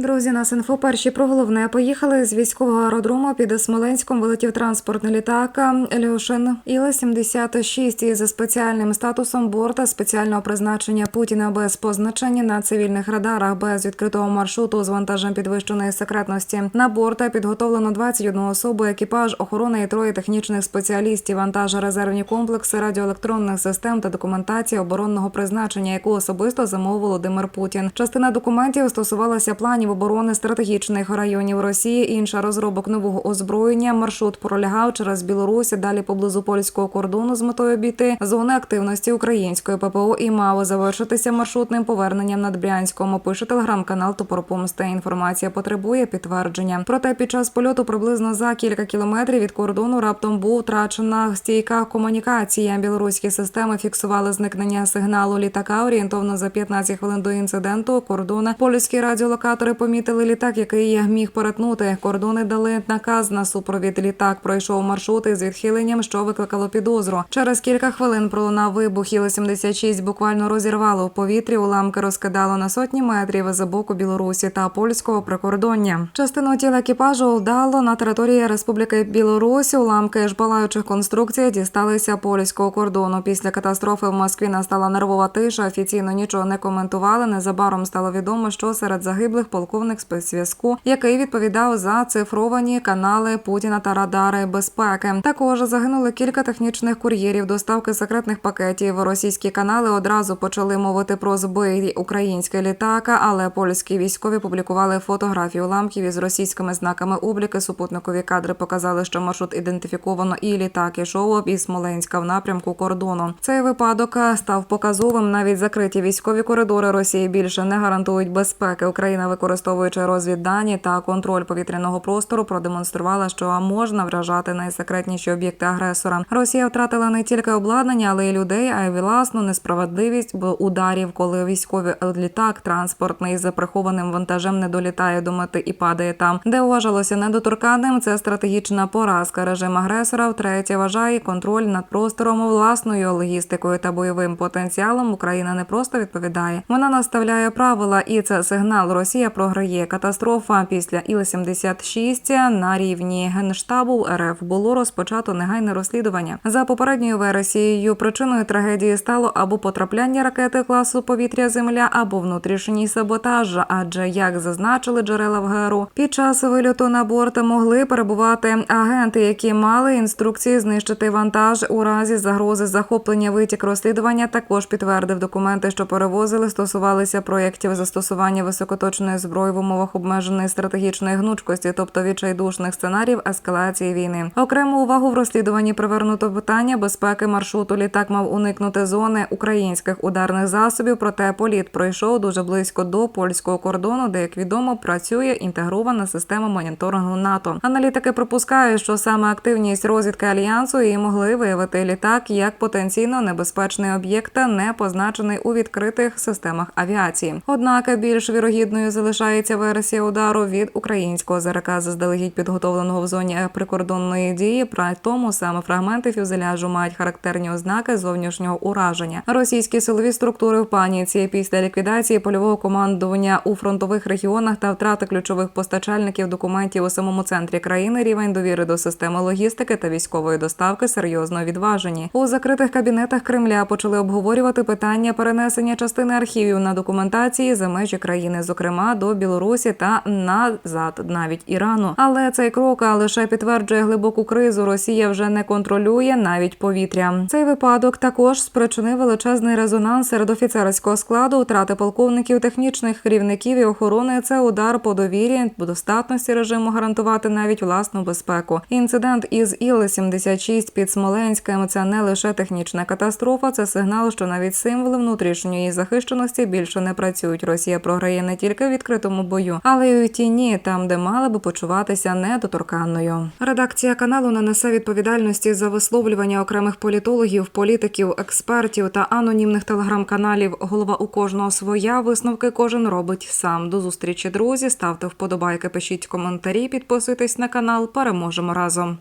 Друзі, нас інфо перші про головне поїхали з військового аеродрому під Смоленськом. Вилетів транспортний літак Ілюшин Іла 76 із спеціальним статусом борта спеціального призначення Путіна без позначення на цивільних радарах без відкритого маршруту з вантажем підвищеної секретності. На борта підготовлено 21 особу, екіпаж, охорона і троє технічних спеціалістів, вантаж, резервні комплекси, радіоелектронних систем та документація оборонного призначення, яку особисто замовив Володимир Путін. Частина документів стосувалася планів оборони стратегічних районів Росії. Інша розробок нового озброєння. Маршрут пролягав через Білорусь, далі поблизу польського кордону з метою обійти зони активності української ППО і мав завершитися маршрутним поверненням над Брянськом. Пише телеграм-канал Топорпомсти. Інформація потребує підтвердження. Проте під час польоту приблизно за кілька кілометрів від кордону раптом був втрачена стійка комунікація. Білоруські системи фіксували зникнення сигналу літака орієнтовно за 15 хвилин до інциденту. Кордони польські радіолокатори помітили літак, який міг перетнути. Кордони дали наказ на супровід. Літак пройшов маршрути з відхиленням, що викликало підозру. Через кілька хвилин пролунав вибух. Іл-76 буквально розірвало в повітрі. Уламки розкидало на сотні метрів з боку Білорусі та польського прикордоння. Частину тіла екіпажу вдало на території Республіки Білорусь. Уламки жбалаючих конструкцій дісталися польського кордону. Після катастрофи в Москві настала нервова тиша. Офіційно нічого не коментували. Незабаром стало відомо, що серед загиблих полковник спецзв'язку, який відповідав за цифровані канали Путіна та радари безпеки. Також загинули кілька технічних кур'єрів доставки секретних пакетів. Російські канали одразу почали мовити про збитий український літак, але польські військові публікували фотографії уламків із російськими знаками обліки. Супутникові кадри показали, що маршрут ідентифіковано і літак ішов із Смоленська в напрямку кордону. Цей випадок став показовим. Навіть закриті військові коридори Росії більше не гарантують безпеки. Україна, використовуючи розвіддані та контроль повітряного простору, продемонструвала, що можна вражати найсекретніші об'єкти агресора. Росія втратила не тільки обладнання, але й людей, а й власну несправедливість в ударів, коли військовий літак транспортний з прихованим вантажем не долітає до мети і падає там, де вважалося недоторканним. Це стратегічна поразка. Режим агресора втретє вважає контроль над простором власною логістикою та бойовим потенціалом. Україна не просто відповідає. Вона наставляє правила, і це сигнал. Росія програє катастрофа після Іл-76 на рівні генштабу РФ було розпочато негайне розслідування. За попередньою версією причиною трагедії стало або потрапляння ракети класу повітря Земля, або внутрішній саботаж. Адже як зазначили джерела в ГРУ, під час вильоту на борт могли перебувати агенти, які мали інструкції знищити вантаж у разі загрози захоплення. Витік розслідування також підтвердив документи, що перевозили, стосувалися проєктів застосування високоточної зброї в умовах обмеженої стратегічної гнучкості, тобто відчайдушних сценаріїв ескалації війни. Окрему увагу в розслідуванні привернуто питання безпеки маршруту. Літак мав уникнути зони українських ударних засобів. Проте політ пройшов дуже близько до польського кордону, де як відомо працює інтегрована система моніторингу НАТО. Аналітики припускають, що саме активність розвідки альянсу і могли виявити літак як потенційно небезпечний об'єкт, не позначений у відкритих системах авіації. Однак більш вірогідною залишається версія удару від українського ЗРК заздалегідь підготовленого в зоні прикордонної дії. При тому саме фрагменти фюзеляжу мають характерні ознаки зовнішнього ураження. Російські силові структури в паніці після ліквідації польового командування у фронтових регіонах та втрати ключових постачальників документів у самому центрі країни. Рівень довіри до системи логістики та військової доставки серйозно відважені. У закритих кабінетах Кремля почали обговорювати питання перенесення частини архівів на документації за межі країни, зокрема до Білорусі та назад, навіть Ірану. Але цей крок лише підтверджує глибоку кризу. Росія вже не контролює навіть повітря. Цей випадок також спричинив величезний резонанс серед офіцерського складу, втрати полковників, технічних керівників і охорони. Це удар по довірі, по достатності режиму гарантувати навіть власну безпеку. Інцидент із Іл-76 під Смоленськом це не лише технічна катастрофа, це сигнал, що навіть символи внутрішньої захищеності більше не працюють. Росія програє не тільки в відкритому бою, але й у тіні, там, де мала би почуватися недоторканною. Редакція каналу не несе відповідальності за висловлювання окремих політологів, політиків, експертів та анонімних телеграм-каналів. Голова у кожного своя висновки кожен робить сам. До зустрічі, друзі. Ставте вподобайки, пишіть коментарі, підписуйтесь на канал. Переможемо разом.